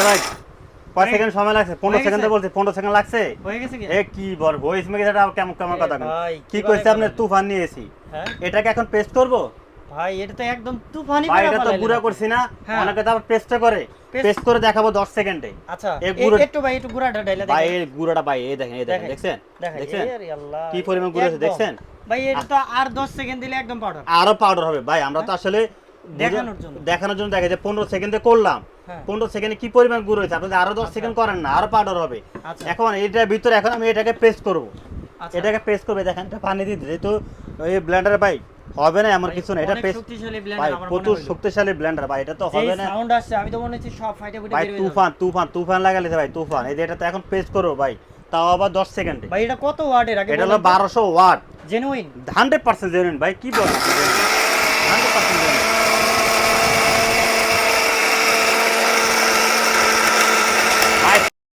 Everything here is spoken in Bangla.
যে ভাই কয় সেকেন্ড সময় লাগছে? পনেরো হয়ে সেকেন্ডে বলছি পনেরো সেকেন্ড লাগছে? হয়ে গেছে কি? এ কি বল ভয়েস মেগে এটা কেমন কেমন কথা কি কইছে আপনি? তুফান নিয়েছি। হ্যাঁ? এটাকে এখন পেস্ট করব? ভাই এটা তো একদম তুফানি ভাই এটা তো ফেলাইলেন করছি না। হ্যাঁ। অনেকে তো আবার পেস্ট করে। পেস্ট করে দেখাবো 10 সেকেন্ডে। আচ্ছা এই এ- একটু ভাই একটু গুড়াটা ডাইলা ভাই এই গুঁড়াটা ভাই এই দেখেন এই দেখেন দেখেন, দেখছেন? দেখেন দেখছেন? এ আরে আল্লাহ কি পরিমাণ গুঁড়ো হয়েছে, দেখছেন? ভাই এটা তো আর 10 সেকেন্ড দিলে একদম পাউডার আরও পাউডার হবে। ভাই আমরা তো আসলে বুঝে- দেখানোর জন্য। দেখানোর জন্য দেখে যে পনেরো সেকেন্ডে করলাম। হ্যাঁ। পনেরো সেকেন্ডে কি পরিমাণ গুঁড়ো হয়েছে? আপনি আরও দশ সেকেন্ড করেন না আরও পাউডার হবে। আচ্ছা। এখন এটার ভিতরে এখন আমি এটাকে পেস্ট করব। আচ্ছা। এটাকে পেস্ট করবে দেখেন এটা পানি দিয়ে দিলে তো এই ব্লেন্ডারে ভাই হবে না এমন কিছু না এটা শক্তিশালী ভাই প্রচুর শক্তিশালী ব্লেন্ডার ভাই এটা তো হবে না। সাউন্ড আসছে আমি তো মনে হচ্ছে সব ফাইটে ফুটে ভাই তুফান তুফান তুফান লাগালে ভাই তুফান। এই যে এটা তো এখন প্রেস করো ভাই তাও আবার দশ সেকেন্ডে। ভাই এটা কত ওয়াটের আগে এটা হলো বারোশো watt genuine hundred percent genuine ভাই কি বল হান্ড্রেড পার্সেন্ট জেনুইন